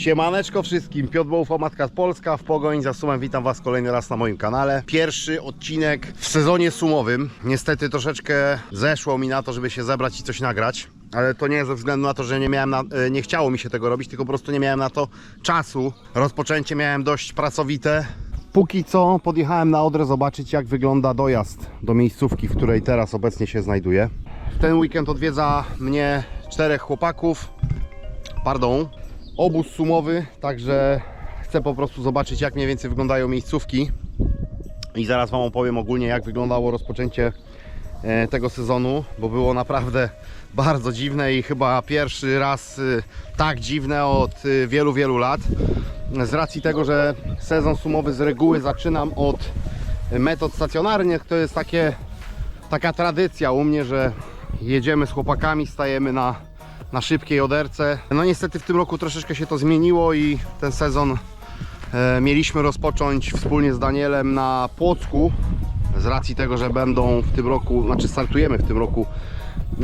Siemaneczko wszystkim, Piotr Bołfa, Matka Polska w Pogoń za Sumem. Witam Was kolejny raz na moim kanale. Pierwszy odcinek w sezonie sumowym. Niestety troszeczkę zeszło mi na to, żeby się zebrać i coś nagrać. Ale to nie ze względu na to, że nie miałem na, e, nie chciało mi się tego robić, tylko po prostu nie miałem na to czasu. Rozpoczęcie miałem dość pracowite. Póki co podjechałem na Odrę zobaczyć jak wygląda dojazd do miejscówki, w której teraz obecnie się znajduję. W ten weekend odwiedza mnie czterech chłopaków, pardon, obóz sumowy, także chcę po prostu zobaczyć jak mniej więcej wyglądają miejscówki i zaraz Wam opowiem ogólnie jak wyglądało rozpoczęcie e, tego sezonu, bo było naprawdę bardzo dziwne i chyba pierwszy raz y, tak dziwne od y, wielu, wielu lat. Z racji tego, że sezon sumowy z reguły zaczynam od metod stacjonarnych, to jest takie, taka tradycja u mnie, że jedziemy z chłopakami, stajemy na, na szybkiej oderce. No niestety w tym roku troszeczkę się to zmieniło i ten sezon e, mieliśmy rozpocząć wspólnie z Danielem na Płocku z racji tego, że będą w tym roku, znaczy startujemy w tym roku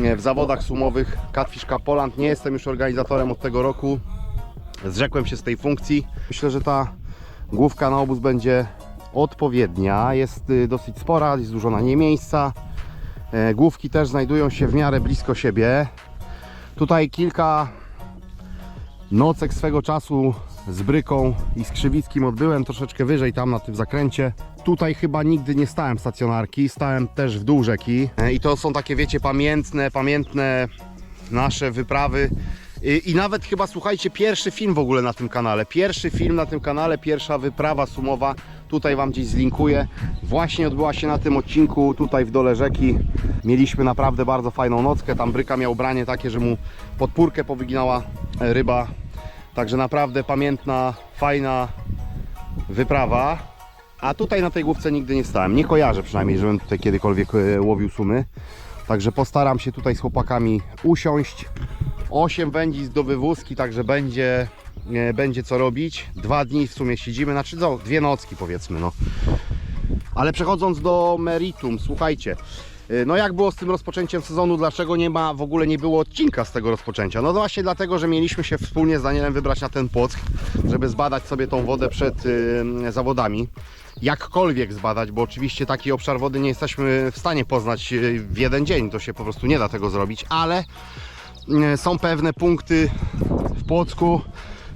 e, w zawodach sumowych Catfish Poland. Nie jestem już organizatorem od tego roku. Zrzekłem się z tej funkcji. Myślę, że ta główka na obóz będzie odpowiednia. Jest y, dosyć spora, jest dużo na niej miejsca. E, Główki też znajdują się w miarę blisko siebie. Tutaj kilka nocek swego czasu z Bryką i z Krzywickim odbyłem troszeczkę wyżej tam na tym zakręcie. Tutaj chyba nigdy nie stałem stacjonarki, stałem też w dół rzeki. E, i to są takie wiecie pamiętne, pamiętne nasze wyprawy. I, i nawet chyba słuchajcie pierwszy film w ogóle na tym kanale, pierwszy film na tym kanale, pierwsza wyprawa sumowa, tutaj Wam gdzieś zlinkuję, właśnie odbyła się na tym odcinku tutaj w dole rzeki, mieliśmy naprawdę bardzo fajną nockę, tam Bryka miał branie takie, że mu podpórkę powyginała e, ryba, także naprawdę pamiętna, fajna wyprawa. A tutaj na tej główce nigdy nie stałem. Nie kojarzę przynajmniej, żebym tutaj kiedykolwiek e, łowił sumy. Także postaram się tutaj z chłopakami usiąść. 8 wędzisk do wywózki, także będzie, będzie co robić. Dwa dni w sumie siedzimy, znaczy no, dwie nocki powiedzmy. No. Ale przechodząc do meritum, słuchajcie. y, No jak było z tym rozpoczęciem sezonu, dlaczego nie ma, w ogóle nie było odcinka z tego rozpoczęcia? No właśnie dlatego, że mieliśmy się wspólnie z Danielem wybrać na ten płock, żeby zbadać sobie tą wodę przed y, zawodami. Jakkolwiek zbadać, bo oczywiście taki obszar wody nie jesteśmy w stanie poznać w jeden dzień, to się po prostu nie da tego zrobić, ale są pewne punkty w Płocku,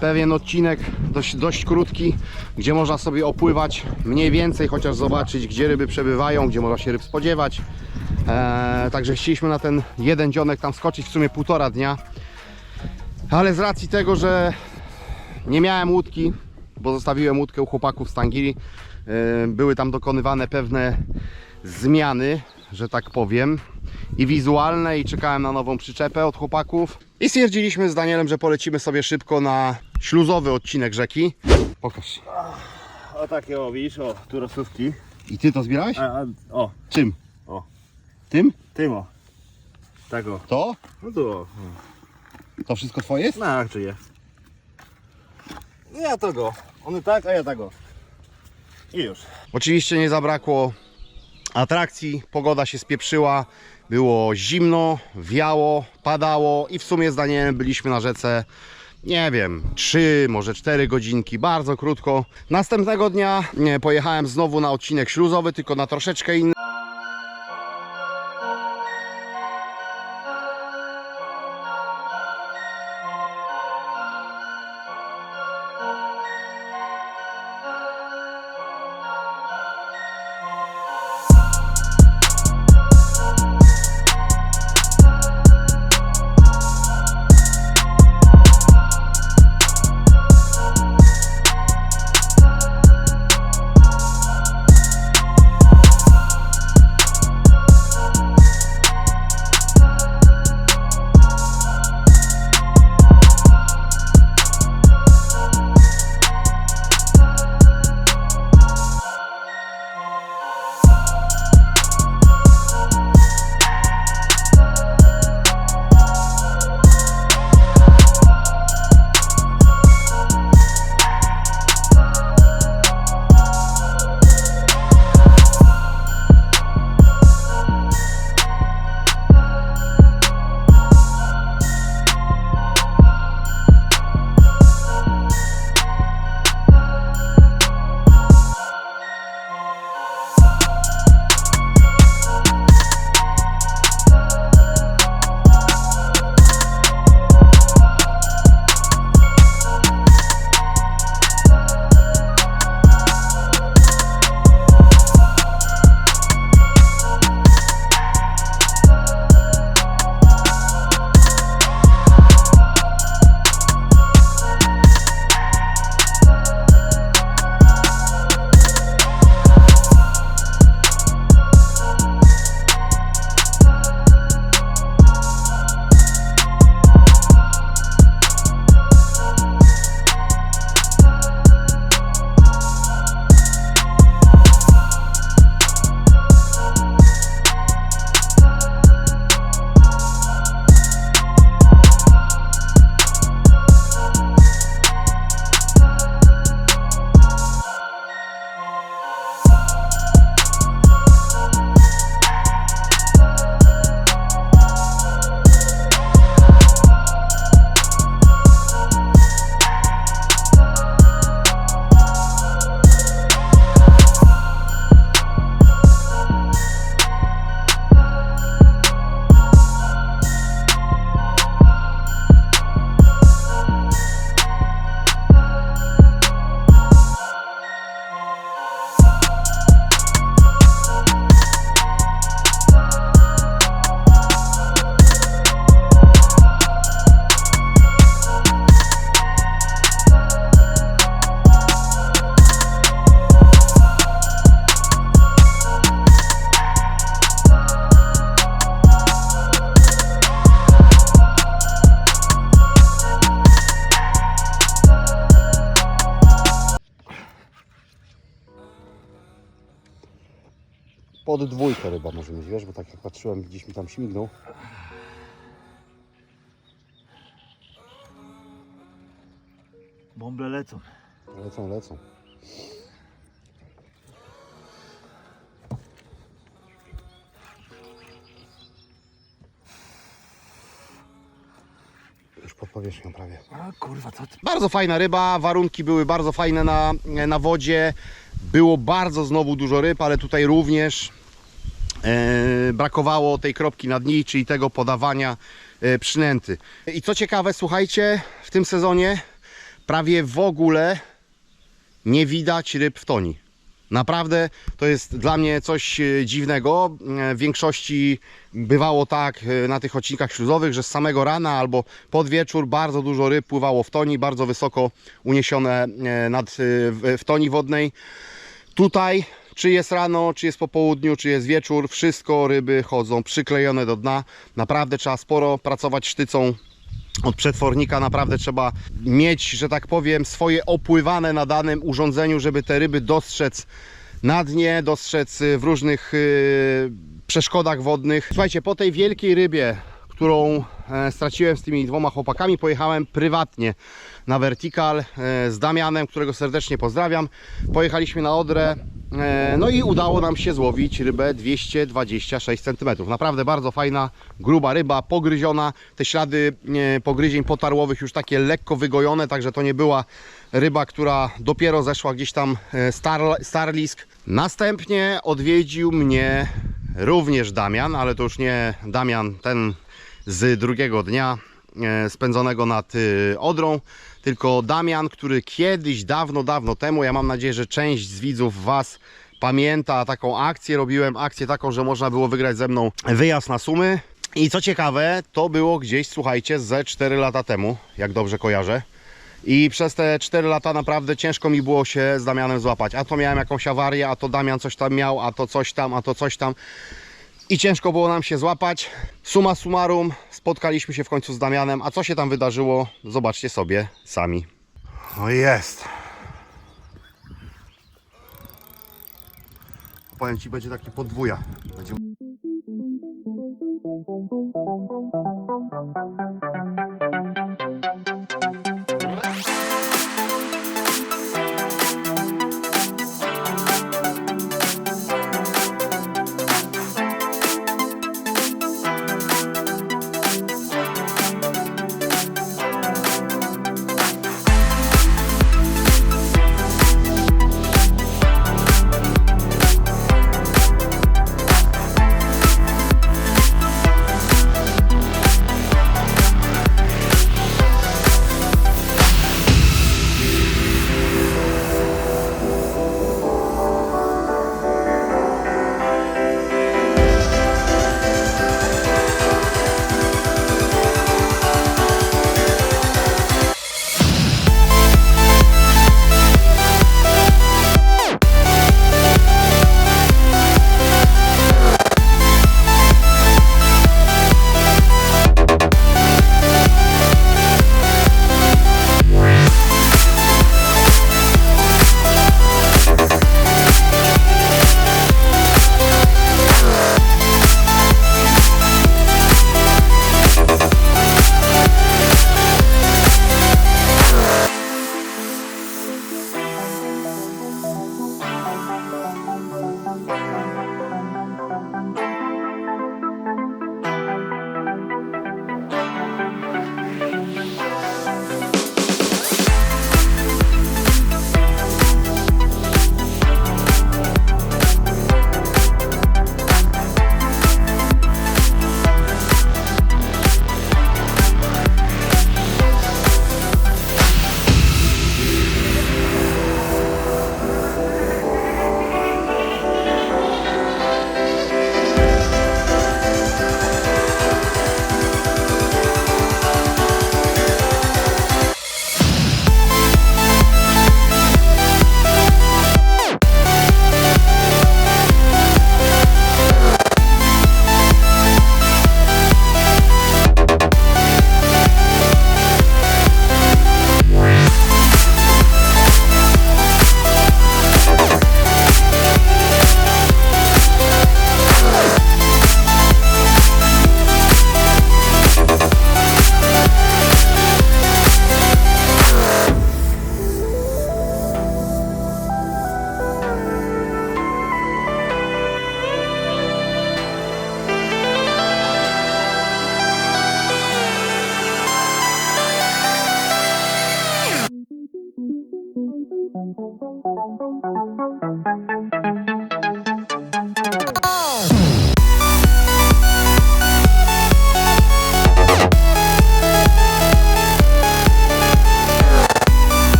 pewien odcinek dość, dość krótki, gdzie można sobie opływać mniej więcej, chociaż zobaczyć, gdzie ryby przebywają, gdzie można się ryb spodziewać. Eee, także chcieliśmy na ten jeden dzionek tam skoczyć, w sumie półtora dnia. Ale z racji tego, że nie miałem łódki, bo zostawiłem łódkę u chłopaków z Tangiri, eee, były tam dokonywane pewne zmiany, że tak powiem, i wizualne, i czekałem na nową przyczepę od chłopaków. I stwierdziliśmy z Danielem, że polecimy sobie szybko na śluzowy odcinek rzeki. Pokaż. O takie o, widzisz, o, tu rosówki. I ty to zbierałeś? A, a, o, Czym? O. Tym? tym o. Tak o. To? No tu o. To wszystko twoje jest? No jak czyje? No ja to go. One tak, a ja tak o. I już. Oczywiście nie zabrakło atrakcji, pogoda się spieprzyła, było zimno, wiało, padało i w sumie z Danielem byliśmy na rzece, nie wiem, 3, może 4 godzinki, bardzo krótko. Następnego dnia nie, pojechałem znowu na odcinek śluzowy, tylko na troszeczkę inny. Wiesz, bo tak jak patrzyłem, gdzieś mi tam śmignął. Bąble lecą. Lecą, lecą. Już pod powierzchnią prawie. A kurwa, co ty? Bardzo fajna ryba, warunki były bardzo fajne na, na wodzie. Było bardzo znowu dużo ryb, ale tutaj również brakowało tej kropki na dni, czyli tego podawania e, przynęty. I co ciekawe, słuchajcie, w tym sezonie prawie w ogóle nie widać ryb w toni. Naprawdę to jest dla mnie coś e, dziwnego. E, W większości bywało tak e, na tych odcinkach śluzowych, że z samego rana albo pod wieczór bardzo dużo ryb pływało w toni, bardzo wysoko uniesione e, nad, e, w toni wodnej. Tutaj, czy jest rano, czy jest po południu, czy jest wieczór, wszystko ryby chodzą przyklejone do dna. Naprawdę trzeba sporo pracować sztycą od przetwornika naprawdę trzeba mieć, że tak powiem, swoje opływane na danym urządzeniu, żeby te ryby dostrzec na dnie, dostrzec y, w różnych y, przeszkodach wodnych. Słuchajcie, po tej wielkiej rybie, którą e, straciłem z tymi dwoma chłopakami, pojechałem prywatnie na Vertical e, z Damianem, którego serdecznie pozdrawiam. Pojechaliśmy na Odrę, no i udało nam się złowić rybę 226 cm. Naprawdę bardzo fajna, gruba ryba, pogryziona. Te ślady e, pogryzień potarłowych już takie lekko wygojone, także to nie była ryba, która dopiero zeszła gdzieś tam e, star, starlisk. Następnie odwiedził mnie również Damian, ale to już nie Damian ten z drugiego dnia e, spędzonego nad Odrą, tylko Damian, który kiedyś, dawno, dawno temu, ja mam nadzieję, że część z widzów Was pamięta taką akcję, robiłem akcję taką, że można było wygrać ze mną wyjazd na Sumy i co ciekawe, to było gdzieś, słuchajcie, ze 4 lata temu, jak dobrze kojarzę. I przez te 4 lata naprawdę ciężko mi było się z Damianem złapać. A to miałem jakąś awarię, a to Damian coś tam miał, a to coś tam, a to coś tam. I ciężko było nam się złapać. Suma summarum, spotkaliśmy się w końcu z Damianem. A co się tam wydarzyło, zobaczcie sobie sami. No jest. Powiem Ci, będzie taki podwója. Będzie...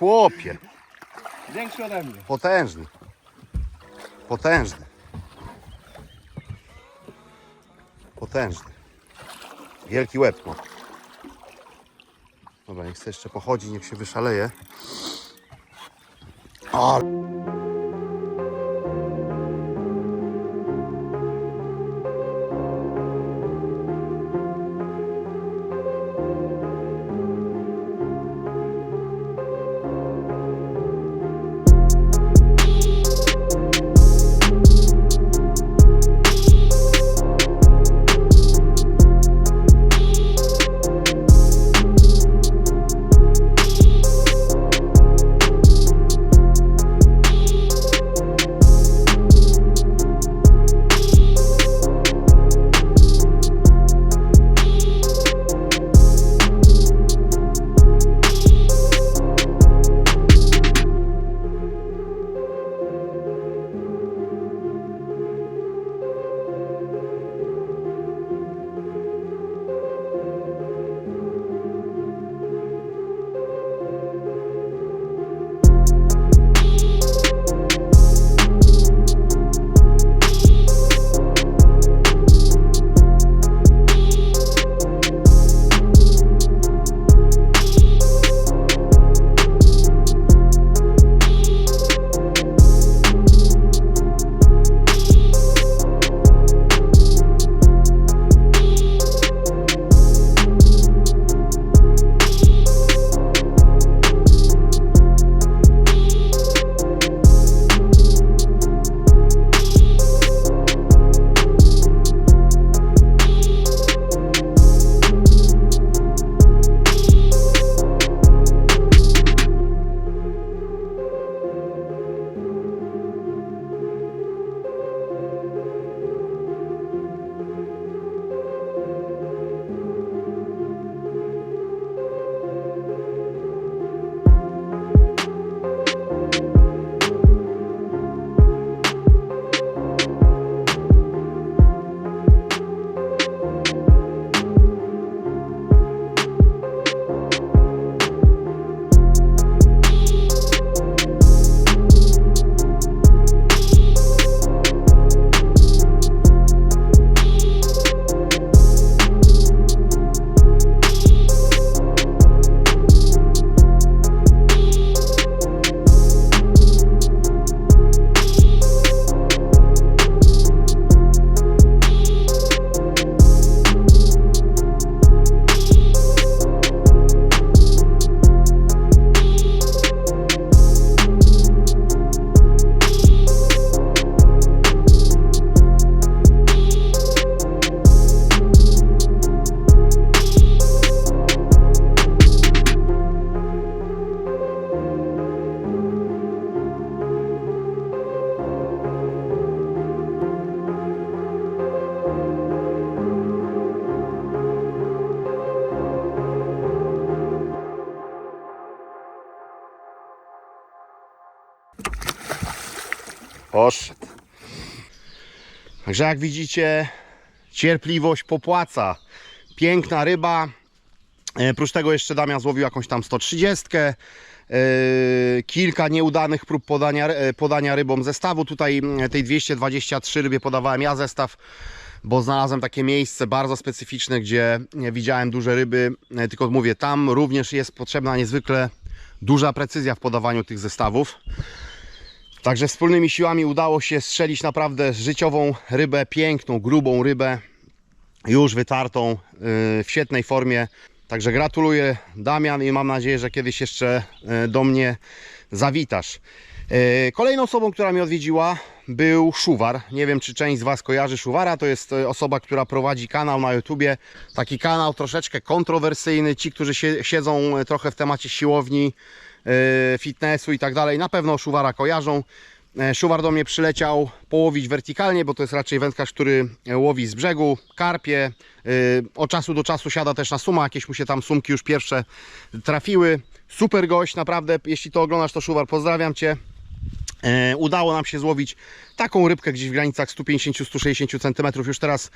chłopie, Większy ode mnie. potężny. Potężny. Potężny. Wielki łeb ma. Dobra, niech chce jeszcze pochodzi, niech się wyszaleje. O, Poszedł. Także jak widzicie, cierpliwość popłaca. Piękna ryba. E, Prócz tego jeszcze Damian złowił jakąś tam 130. e, Kilka nieudanych prób podania, e, podania rybom zestawu. Tutaj tej 223 rybie podawałem ja zestaw, bo znalazłem takie miejsce bardzo specyficzne, gdzie widziałem duże ryby. Tylko mówię, tam również jest potrzebna niezwykle duża precyzja w podawaniu tych zestawów. Także wspólnymi siłami udało się strzelić naprawdę życiową rybę, piękną, grubą rybę, już wytartą yy, w świetnej formie. Także gratuluję Damian i mam nadzieję, że kiedyś jeszcze yy, do mnie zawitasz. Yy, Kolejną osobą, która mnie odwiedziła był Szuwar. Nie wiem, czy część z Was kojarzy Szuwara. To jest osoba, która prowadzi kanał na YouTubie. Taki kanał troszeczkę kontrowersyjny. Ci, którzy siedzą trochę w temacie siłowni, fitnessu i tak dalej, na pewno Szuwara kojarzą. E, Szuwar do mnie przyleciał połowić wertykalnie, bo to jest raczej wędkarz, który e, łowi z brzegu, karpie. E, Od czasu do czasu siada też na suma, jakieś mu się tam sumki już pierwsze trafiły. Super gość, naprawdę, jeśli to oglądasz, to Szuwar, pozdrawiam Cię. E, udało nam się złowić taką rybkę gdzieś w granicach 150-160 cm. Już teraz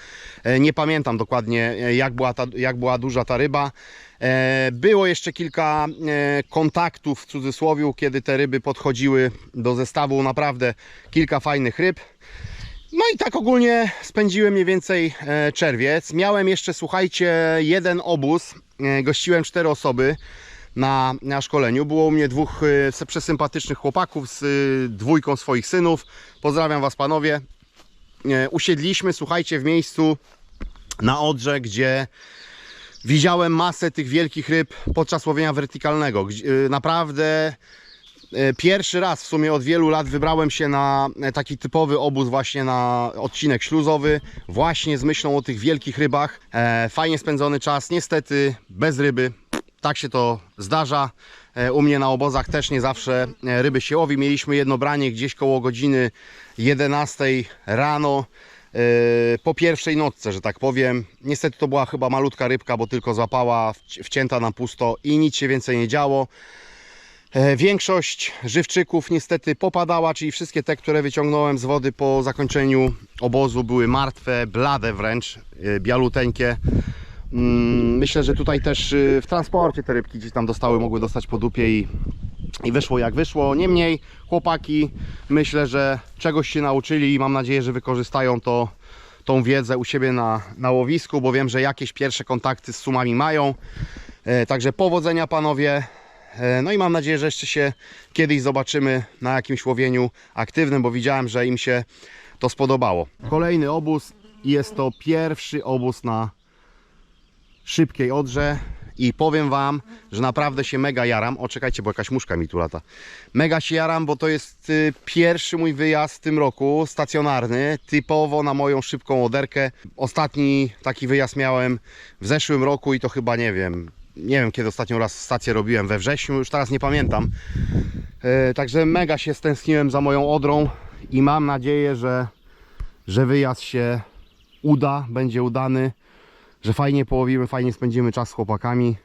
e, nie pamiętam dokładnie e, jak była, ta, jak była duża ta ryba. Było jeszcze kilka kontaktów w cudzysłowie, kiedy te ryby podchodziły do zestawu. Naprawdę kilka fajnych ryb. No i tak ogólnie spędziłem mniej więcej czerwiec. Miałem jeszcze, słuchajcie, jeden obóz. Gościłem cztery osoby na, na szkoleniu. Było u mnie dwóch e, przesympatycznych chłopaków z e, dwójką swoich synów. Pozdrawiam Was panowie. E, usiedliśmy, słuchajcie, w miejscu na Odrze, gdzie widziałem masę tych wielkich ryb podczas łowienia wertykalnego. E, Naprawdę E, Pierwszy raz w sumie od wielu lat wybrałem się na taki typowy obóz właśnie na odcinek śluzowy, właśnie z myślą o tych wielkich rybach. E, Fajnie spędzony czas, niestety bez ryby. Tak się to zdarza. E, U mnie na obozach też nie zawsze e, ryby się łowi. Mieliśmy jedno branie gdzieś koło godziny 11 rano. e, Po pierwszej nocce, że tak powiem. Niestety to była chyba malutka rybka, bo tylko złapała, wci- wcięta na pusto i nic się więcej nie działo. Większość żywczyków niestety popadała, czyli wszystkie te, które wyciągnąłem z wody po zakończeniu obozu były martwe, blade wręcz, bialuteńkie. Mm, Myślę, że tutaj też e, w transporcie te rybki gdzieś tam dostały, mogły dostać po dupie i, i wyszło jak wyszło. Niemniej chłopaki myślę, że czegoś się nauczyli i mam nadzieję, że wykorzystają to, tą wiedzę u siebie na, na łowisku, bo wiem, że jakieś pierwsze kontakty z sumami mają. E, Także powodzenia panowie. E, No i mam nadzieję, że jeszcze się kiedyś zobaczymy na jakimś łowieniu aktywnym, bo widziałem, że im się to spodobało. Kolejny obóz jest to pierwszy obóz na szybkiej odrze i powiem wam, że naprawdę się mega jaram. O, czekajcie, bo jakaś muszka mi tu lata. Mega się jaram, bo to jest y, pierwszy mój wyjazd w tym roku, stacjonarny, typowo na moją szybką oderkę. Ostatni taki wyjazd miałem w zeszłym roku i to chyba, nie wiem, nie wiem kiedy ostatnią raz stację robiłem, we wrześniu, już teraz nie pamiętam. E, Także mega się stęskniłem za moją odrą i mam nadzieję, że, że wyjazd się uda, będzie udany, że fajnie połowimy, fajnie spędzimy czas z chłopakami.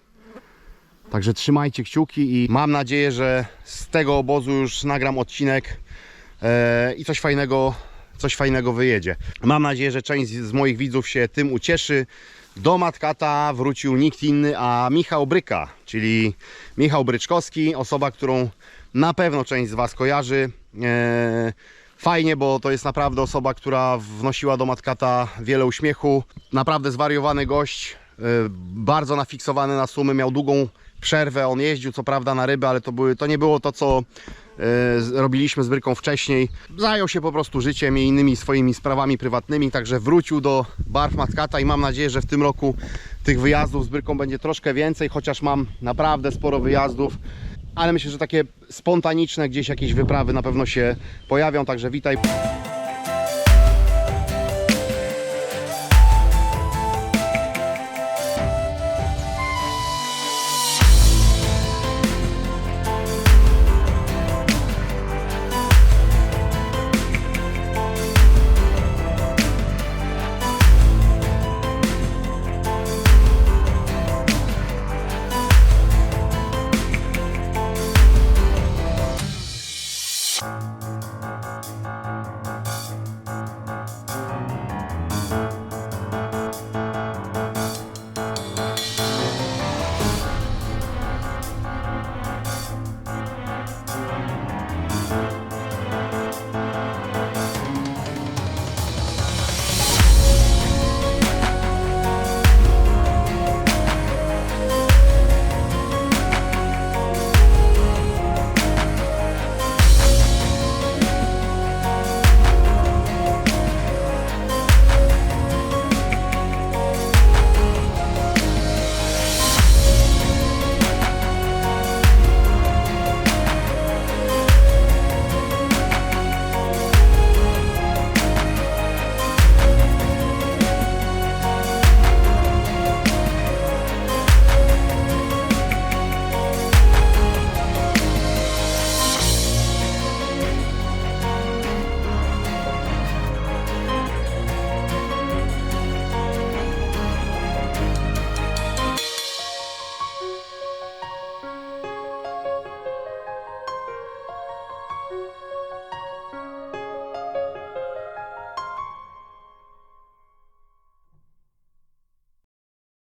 Także trzymajcie kciuki i mam nadzieję, że z tego obozu już nagram odcinek e, i coś fajnego, coś fajnego wyjedzie. Mam nadzieję, że część z moich widzów się tym ucieszy. Do Matkata wrócił nikt inny, a Michał Bryka, czyli Michał Bryczkowski, osoba, którą na pewno część z Was kojarzy. Fajnie, bo to jest naprawdę osoba, która wnosiła do Matkata wiele uśmiechu. Naprawdę zwariowany gość, e, bardzo nafiksowany na sumy, miał długą przerwę. On jeździł co prawda na ryby, ale to, były, to nie było to, co z- robiliśmy z Bryką wcześniej. Zajął się po prostu życiem i innymi swoimi sprawami prywatnymi, także wrócił do barw Matkata i mam nadzieję, że w tym roku tych wyjazdów z Bryką będzie troszkę więcej, chociaż mam naprawdę sporo wyjazdów. Ale myślę, że takie spontaniczne gdzieś jakieś wyprawy na pewno się pojawią, także witaj.